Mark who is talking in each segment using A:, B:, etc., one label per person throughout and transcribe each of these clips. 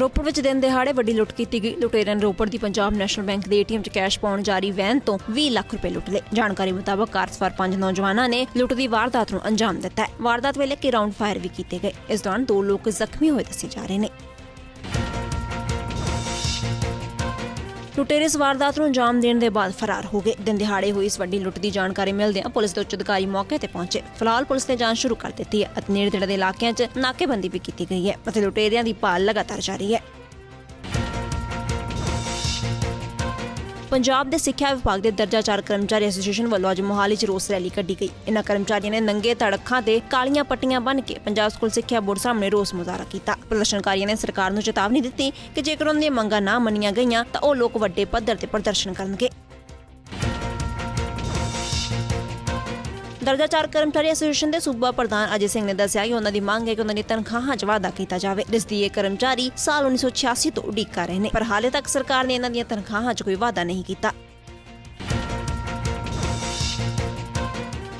A: ਰੋਪੜ ਵਿੱਚ ਦਿਨ ਦਿਹਾੜੇ ਵੱਡੀ ਲੁੱਟ ਕੀਤੀ ਗਈ। ਲੁਟੇਰਿਆਂ ਨੇ ਰੋਪੜ ਦੀ ਪੰਜਾਬ ਨੈਸ਼ਨਲ ਬੈਂਕ ਦੇ ਏਟੀਐਮ 'ਚ ਕੈਸ਼ ਪਾਉਣ ਜਾਰੀ ਵੈਨ ਤੋਂ 20 ਲੱਖ ਰੁਪਏ ਲੁੱਟ ਲਏ। ਜਾਣਕਾਰੀ ਮੁਤਾਬਕ ਕਾਰ ਸਵਾਰ ਪੰਜ ਨੌਜਵਾਨਾਂ ਨੇ ਲੁੱਟ ਦੀ ਵਾਰਦਾਤ ਨੂੰ ਅੰਜਾਮ ਦਿੱਤਾ ਹੈ। ਵਾਰਦਾਤ ਵੇਲੇ ਕਿ ਰਾਉਂਡ ਫਾਇਰ ਵੀ ਕੀਤੇ ਗਏ। ਇਸ ਦੌਰਾਨ ਦੋ ਲੋਕ ਜ਼ਖਮੀ ਹੋਏ ਦੱਸੇ ਜਾ ਰਹੇ ਨੇ। ਲੁਟੇਰੇ ਇਸ ਵਾਰਦਾਤ ਨੂੰ ਅੰਜਾਮ ਦੇਣ ਦੇ ਬਾਅਦ ਫਰਾਰ ਹੋ ਗਏ। ਦਿਨ ਦਿਹਾੜੇ ਹੋਈ ਇਸ ਵੱਡੀ ਲੁੱਟ ਦੀ ਜਾਣਕਾਰੀ ਮਿਲਦਿਆਂ ਪੁਲਿਸ ਦੇ ਉੱਚ ਅਧਿਕਾਰੀ ਮੌਕੇ ਤੇ ਪਹੁੰਚੇ। ਫਿਲਹਾਲ ਪੁਲਿਸ ਨੇ ਜਾਂਚ ਸ਼ੁਰੂ ਕਰ ਦਿੱਤੀ ਹੈ ਅਤੇ ਨੇੜੇ ਤੇੜੇ ਦੇ ਇਲਾਕਿਆਂ 'ਚ ਨਾਕੇਬੰਦੀ ਵੀ ਕੀਤੀ ਗਈ ਹੈ ਅਤੇ ਲੁਟੇਰਿਆਂ ਦੀ ਭਾਲ ਲਗਾਤਾਰ ਜਾਰੀ ਹੈ। ਪੰਜਾਬ ਦੇ ਸਿੱਖਿਆ ਵਿਭਾਗ ਦੇ ਦਰਜਾ 4 ਕਰਮਚਾਰੀ ਐਸੋਸੀਏਸ਼ਨ ਵੱਲੋਂ ਅੱਜ ਮੋਹਾਲੀ 'ਚ ਰੋਸ ਰੈਲੀ ਕੱਢੀ ਗਈ। ਇਹਨਾਂ ਕਰਮਚਾਰੀਆਂ ਨੇ ਨੰਗੇ ਧੜਕਾਂ ਤੇ ਕਾਲੀਆਂ ਪੱਟੀਆਂ ਬੰਨ੍ਹ ਕੇ ਪੰਜਾਬ ਸਕੂਲ ਸਿੱਖਿਆ ਬੋਰਡ ਸਾਹਮਣੇ ਰੋਸ ਮੁਜ਼ਾਹਰਾ ਕੀਤਾ। ਪ੍ਰਦਰਸ਼ਨਕਾਰੀਆਂ ਨੇ ਸਰਕਾਰ ਨੂੰ ਚੇਤਾਵਨੀ ਦਿੱਤੀ ਕਿ ਜੇਕਰ ਉਹਨਾਂ ਦੀਆਂ ਮੰਗਾਂ ਨਾ ਮੰਨੀਆਂ ਗਈਆਂ ਤਾਂ ਉਹ ਲੋਕ ਵੱਡੇ ਪੱਧਰ ਤੇ ਪ੍ਰਦਰਸ਼ਨ ਕਰਨਗੇ। ਦਰਜਾ 4 ਕਰਮਚਾਰੀ ਐਸੋਸੀਏਸ਼ਨ ਦੇ ਸੂਬਾ ਪ੍ਰਧਾਨ ਅਜੇ ਸਿੰਘ ਨੇ ਦੱਸਿਆ ਕਿ ਉਹਨਾਂ ਦੀ ਮੰਗ ਹੈ ਕਿ ਉਹਨਾਂ ਦੀ ਤਨਖਾਹਾਂ 'ਚ ਵਾਧਾ ਕੀਤਾ ਜਾਵੇ, ਜਿਸ ਦੀ ਇਹ ਕਰਮਚਾਰੀ ਸਾਲ 1986 ਤੋਂ ਉਡੀਕ ਕਰ ਰਹੇ ਨੇ। ਪਰ ਹਾਲੇ ਤੱਕ ਸਰਕਾਰ ਨੇ ਇਹਨਾਂ ਦੀਆਂ ਤਨਖਾਹਾਂ 'ਚ ਕੋਈ ਵਾਧਾ ਨਹੀਂ ਕੀਤਾ।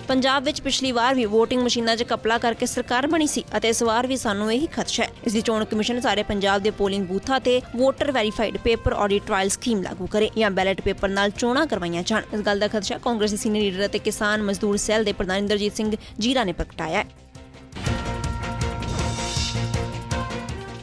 A: ਪੰਜਾਬ ਵਿੱਚ ਪਿਛਲੀ ਵਾਰ ਵੀ VOTING ਮਸ਼ੀਨਾਂ 'ਚ ਕਪਲਾ ਕਰਕੇ ਸਰਕਾਰ ਬਣੀ ਸੀ ਅਤੇ ਇਸ ਵਾਰ ਵੀ ਸਾਨੂੰ ਇਹੀ ਖਦਸ਼ਾ ਹੈ। ਇਸ ਦੀ ਚੋਣ ਕਮਿਸ਼ਨ ਸਾਰੇ ਪੰਜਾਬ ਦੇ ਪੋਲਿੰਗ ਬੂਥਾਂ ਤੇ voter verified paper audit trial scheme ਲਾਗੂ ਕਰੇ ਜਾਂ ਬੈਲਟ ਪੇਪਰ ਨਾਲ ਚੋਣਾਂ ਕਰਵਾਈਆਂ ਜਾਣ। ਇਸ ਗੱਲ ਦਾ ਖਦਸ਼ਾ ਕਾਂਗਰਸੀ ਸੀਨੀਅਰ ਲੀਡਰ ਅਤੇ ਕਿਸਾਨ ਮਜ਼ਦੂਰ ਸੈੱਲ ਦੇ ਪ੍ਰਧਾਨ ਇੰਦਰਜੀਤ ਸਿੰਘ ਜੀਰਾ ਨੇ ਪ੍ਰਗਟਾਇਆ ਹੈ।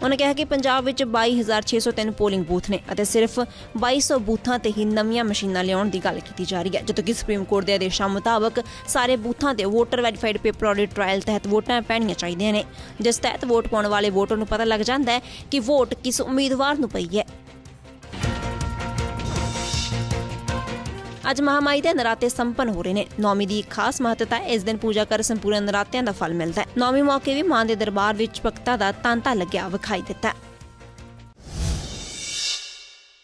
A: ਉਹਨਾਂ ਕਿਹਾ ਕਿ ਪੰਜਾਬ ਵਿੱਚ 22603 ਪੋਲਿੰਗ ਬੂਥ ਨੇ ਅਤੇ ਸਿਰਫ 2200 ਬੂਥਾਂ ਤੇ ਹੀ ਨਵੀਆਂ ਮਸ਼ੀਨਾਂ ਲਿਆਉਣ ਦੀ ਗੱਲ ਕੀਤੀ ਜਾ ਰਹੀ ਹੈ, ਜਦੋਂ ਕਿ ਸੁਪਰੀਮ ਕੋਰਟ ਦੇ ਆਦੇਸ਼ਾਂ ਮੁਤਾਬਕ ਸਾਰੇ ਬੂਥਾਂ ਤੇ voter verified paper audit trial ਤਹਿਤ ਵੋਟਾਂ ਪੈਣੀਆਂ ਚਾਹੀਦੀਆਂ ਨੇ, ਜਿਸ ਤਹਿਤ ਵੋਟ ਪਾਉਣ ਵਾਲੇ ਵੋਟਰ ਨੂੰ ਪਤਾ ਲੱਗ ਜਾਂਦਾ ਹੈ ਕਿ ਵੋਟ ਕਿਸ ਉਮੀਦਵਾਰ ਨੂੰ ਪਈ ਹੈ। ਅੱਜ ਮਹਾਮਾਈ ਦੇ ਨਰਾਤੇ ਸੰਪਨ ਹੋ ਰਹੇ ਨੇ। ਨੌਮੀ ਦੀ ਇੱਕ ਖਾਸ ਮਹੱਤਤਾ ਹੈ। ਇਸ ਦਿਨ ਪੂਜਾ ਕਰ ਸੰਪੂਰਨ ਨਰਾਤਿਆਂ ਦਾ ਫਲ ਮਿਲਦਾ ਹੈ। ਨੌਮੀ ਮੌਕੇ ਵੀ ਮਾਂ ਦੇ ਦਰਬਾਰ ਵਿੱਚ ਭਗਤਾਂ ਦਾ ਤਾਂਤਾ ਲੱਗਿਆ ਵਿਖਾਈ ਦਿੱਤਾ